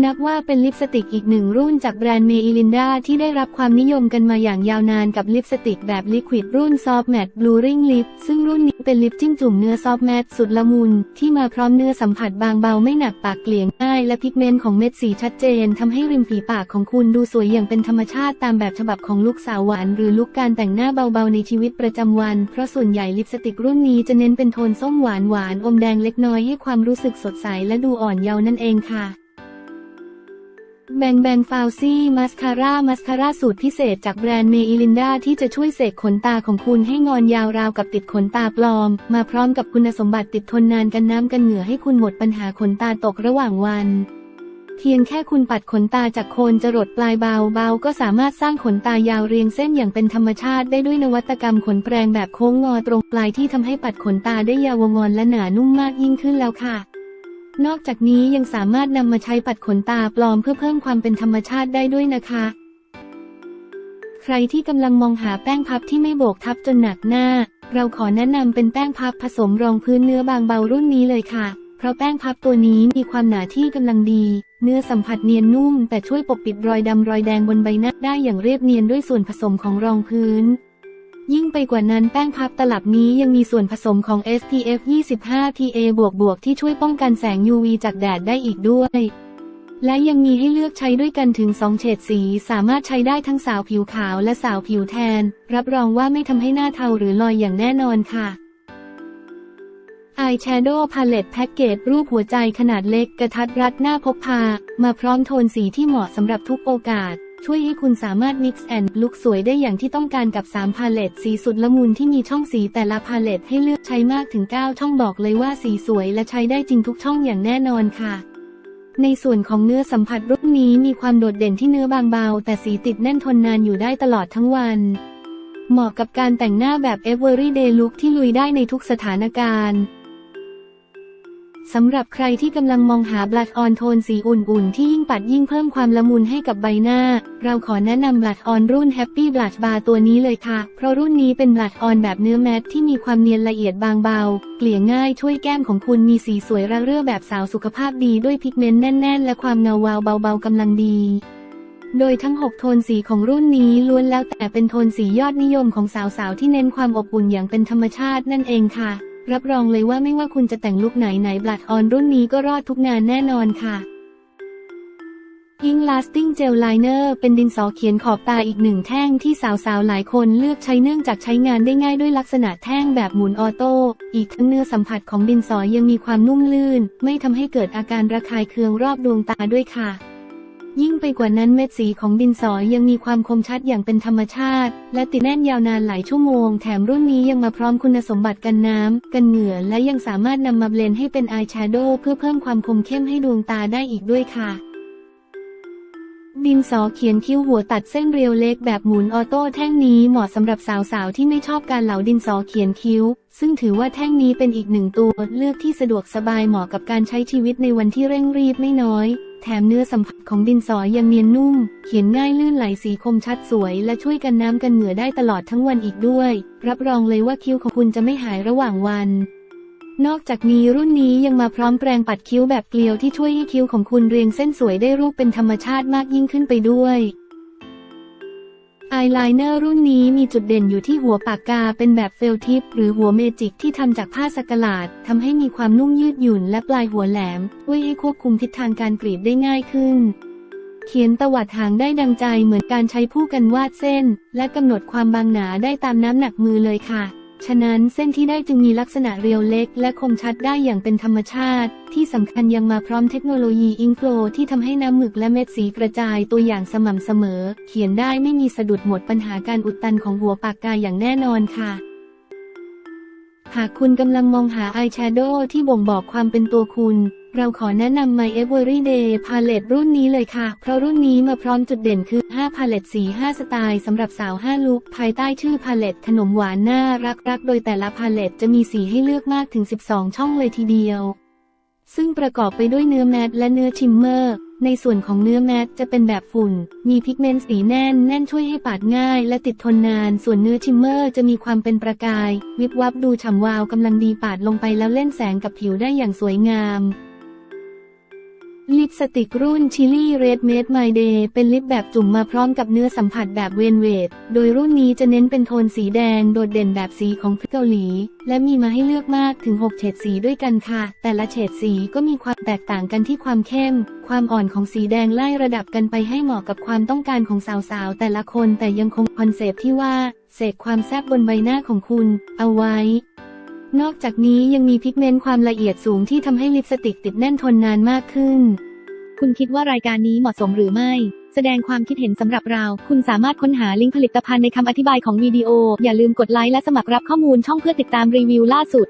นับว่าเป็นลิปสติกอีกหนึ่งรุ่นจากแบรนด์เมอิลินดาที่ได้รับความนิยมกันมาอย่างยาวนานกับลิปสติกแบบลิควิดรุ่นซอฟแมตต์บลูริงลิปซึ่งรุ่นนี้เป็นลิปจิ้มจุ่มเนื้อซอฟแมตต์สุดละมุน ที่มาพร้อมเนื้อสัมผัสบางเบาไม่หนักปากเกลี่ยง่าย และพิกเมนต์ของเม็ดสีชัดเจนทำให้ริมฝีปากของคุณดูสวยอย่างเป็นธรรมชาติตามแบบฉบับของลูกสาวหวานหรือลุกการแต่งหน้าเบาๆในชีวิตประจำวัน เพราะส่วนใหญ่ลิปสติกรุ่นนี้จะเน้นเป็นโทนส้มหวานหวานอมแดงเล็กน้อยให้ความรู้สึกสดใสและดูอ่อนเยาว์นั่นเองค่ะ แบงแบงฟาวซี่มัสคาร่ามัสคาร่าสูตรพิเศษจากแบรนด์เมอิลินดาที่จะช่วยเสกขนตาของคุณให้งอนยาวราวกับติดขนตาปลอม มาพร้อมกับคุณสมบัติติดทนนานกันน้ำกันเหงื่อให้คุณหมดปัญหาขนตาตกระหว่างวัน เพียงแค่คุณปัดขนตาจากโคนจรดปลายเบาเบาก็สามารถสร้างขนตายาวเรียงเส้นอย่างเป็นธรรมชาติได้ด้วยนวัตกรรมขนแปรงแบบโค้งงอตรงปลายที่ทำให้ปัดขนตาได้ยาวงอนและหนานุ่มมากยิ่งขึ้นแล้วค่ะ นอกจากนี้ยังสามารถนำมาใช้ปัดขนตาปลอมเพื่อเพิ่มความเป็นธรรมชาติได้ด้วยนะคะ ใครที่กำลังมองหาแป้งพับที่ไม่โบกทับจนหนักหน้า เราขอแนะนำเป็นแป้งพับผสมรองพื้นเนื้อบางเบารุ่นนี้เลยค่ะ เพราะแป้งพับตัวนี้มีความหนาที่กำลังดี เนื้อสัมผัสเนียนนุ่ม แต่ช่วยปกปิดรอยดำรอยแดงบนใบหน้าได้อย่างเรียบเนียนด้วยส่วนผสมของรองพื้น ยิ่งไปกว่านั้นแป้งพับตลับนี้ยังมีส่วนผสมของ SPF 25 PA บวกบวกที่ช่วยป้องกันแสง UV จากแดดได้อีกด้วย และยังมีให้เลือกใช้ด้วยกันถึง 2 เฉดสี สามารถใช้ได้ทั้งสาวผิวขาวและสาวผิวแทน รับรองว่าไม่ทำให้หน้าเทาหรือลอยอย่างแน่นอนค่ะ Eye Shadow Palette Package รูปหัวใจขนาดเล็กกระทัดรัดหน้าพกพา มาพร้อมโทนสีที่เหมาะสำหรับทุกโอกาส ช่วยให้คุณสามารถ mix and look สวยได้อย่างที่ต้องการกับ 3 พาเลตสีสุดละมุนที่มีช่องสีแต่ละพาเลตให้เลือกใช้มากถึง 9 ช่องบอกเลยว่าสีสวยและใช้ได้จริงทุกช่องอย่างแน่นอนค่ะ ในส่วนของเนื้อสัมผัสรุ่นนี้มีความโดดเด่นที่เนื้อบางเบา แต่สีติดแน่นทนนานอยู่ได้ตลอดทั้งวัน เหมาะกับการแต่งหน้าแบบ everyday look ที่ลุยได้ในทุกสถานการณ์ สำหรับใครที่กำลังมองหาบลัชออนโทนสีอุ่นๆ ที่ยิ่งปัดยิ่งเพิ่มความละมุนให้กับใบหน้า เราขอแนะนำบลัชออนรุ่น Happy Blush Bar ตัวนี้เลยค่ะ เพราะรุ่นนี้เป็นบลัชออนแบบเนื้อแมตที่มีความเนียนละเอียดบางเบา เกลี่ยง่ายช่วยแก้มของคุณมีสีสวยระเรื่อแบบสาวสุขภาพดีด้วยพิกเมนต์แน่น ๆ และความเงาวาวเบาๆกำลังดีโดยทั้ง 6 โทนสีของรุ่นนี้ล้วนแล้วแต่เป็นโทนสียอดนิยมของสาวๆที่เน้นความอบอุ่นอย่างเป็นธรรมชาตินั่นเองค่ะ รับรองเลยว่าไม่ว่าคุณจะแต่งลุคไหนไหนบลัดออนรุ่นนี้ก็รอดทุกงานแน่นอนค่ะ Ink Lasting Gel Liner เป็นดินสอเขียนขอบตาอีกหนึ่งแท่งที่สาวๆ หลายคนเลือกใช้เนื่องจากใช้งานได้ง่ายด้วยลักษณะแท่งแบบหมุนออโต้ อีกทั้งเนื้อสัมผัสของดินสอยังมีความนุ่มลื่น ไม่ทำให้เกิดอาการระคายเคืองรอบดวงตาด้วยค่ะ ยิ่งไปกว่านั้นเม็ดสีของดินสอยังมีความคมชัดอย่างเป็นธรรมชาติ และติดแน่นยาวนานหลายชั่วโมง แถมรุ่นนี้ยังมาพร้อมคุณสมบัติกันน้ำ กันเหงื่อ และยังสามารถนำมาเบลนให้เป็นอายแชโดว์เพื่อเพิ่มความคมเข้มให้ดวงตาได้อีกด้วยค่ะ ดินสอเขียนคิ้วหัวตัดเส้นเรียวเล็กแบบหมุนออโต้แท่งนี้เหมาะสำหรับสาวๆที่ไม่ชอบการเหลาดินสอเขียนคิ้ว ซึ่งถือว่าแท่งนี้เป็นอีกหนึ่งตัวเลือกที่สะดวกสบายเหมาะกับการใช้ชีวิตในวันที่เร่งรีบไม่น้อย แถมเนื้อสัมผัสของดินสอยังเนียนนุ่ม เขียนง่ายลื่นไหลสีคมชัดสวย และช่วยกันน้ำกันเหงื่อได้ตลอดทั้งวันอีกด้วย รับรองเลยว่าคิ้วของคุณจะไม่หายระหว่างวัน นอกจากนี้รุ่นนี้ยังมาพร้อมแปรงปัดคิ้วแบบเกลียวที่ช่วยให้คิ้วของคุณเรียงเส้นสวยได้รูปเป็นธรรมชาติมากยิ่งขึ้นไปด้วยอายไลเนอร์รุ่นนี้มีจุดเด่นอยู่ที่หัวปากกาเป็นแบบเฟลทิปหรือหัวเมจิกที่ทำจากผ้าสกลาดทำให้มีความนุ่มยืดหยุ่นและปลายหัวแหลมช่วยให้ควบคุมทิศทางการกรีดได้ง่ายขึ้น เขียนตวัดหางได้ดังใจเหมือนการใช้ผู้กันวาดเส้น และกำหนดความบางหนาได้ตามน้ำหนักมือเลยค่ะ ฉะนั้นเส้นที่ได้จึงมีลักษณะเรียวเล็ก และคมชัดได้อย่างเป็นธรรมชาติ ที่สำคัญยังมาพร้อมเทคโนโลยีอิงโฟลที่ทำให้น้ำหมึกและเม็ดสีกระจายตัวอย่างสม่ำเสมอ เขียนได้ไม่มีสะดุดหมดปัญหาการอุดตันของหัวปากกาอย่างแน่นอนค่ะหากคุณกำลังมองหาอายแชโดว์ที่บ่งบอกความเป็นตัวคุณ เราขอแนะนำ My Everyday Palette รุ่นนี้เลยค่ะ เพราะรุ่นนี้มาพร้อมจุดเด่นคือ 5 พาเลตสี 5 สไตล์สำหรับสาว 5 ลุคภายใต้ชื่อพาเลตขนมหวานน่ารักรักโดยแต่ละพาเลตจะมีสีให้เลือกมากถึง 12 ช่องเลยทีเดียว ซึ่งประกอบไปด้วยเนื้อแมตและเนื้อชิมเมอร์ ในส่วนของเนื้อแมตจะเป็นแบบฝุ่น มีพิกเมนต์สีแน่น แน่นช่วยให้ปาดง่าย และติดทนนาน ส่วนเนื้อชิมเมอร์จะมีความเป็นประกาย วิบวับดูฉ่ำวาวกำลังดีปาดลงไปแล้วเล่นแสงกับผิวได้อย่างสวยงาม ลิปสติกรุ่น Chili Red Made My Day เป็นลิปแบบจุ่มมาพร้อมกับเนื้อสัมผัสแบบเวนเวดโดยรุ่นนี้จะเน้นเป็นโทนสีแดงโดดเด่นแบบสีของพริกเกาหลี และมีมาให้เลือกมากถึง 6 เฉดสีด้วยกันค่ะ แต่ละเฉดสีก็มีความแตกต่างกันที่ความเข้ม ความอ่อนของสีแดงไล่ระดับกันไปให้เหมาะกับความต้องการของสาวๆ แต่ละคนแต่ยังคงคอนเซปที่ว่าเสกความแซ่บบนใบหน้าของคุณ เอาไว้ นอกจากนี้ยังมีพิกเมนต์ความละเอียดสูงที่ทำให้ลิปสติกติดแน่นทนนานมากขึ้น คุณคิดว่ารายการนี้เหมาะสมหรือไม่ แสดงความคิดเห็นสำหรับเรา คุณสามารถค้นหาลิงก์ผลิตภัณฑ์ในคำอธิบายของวิดีโอ อย่าลืมกดไลค์และสมัครรับข้อมูลช่องเพื่อติดตามรีวิวล่าสุด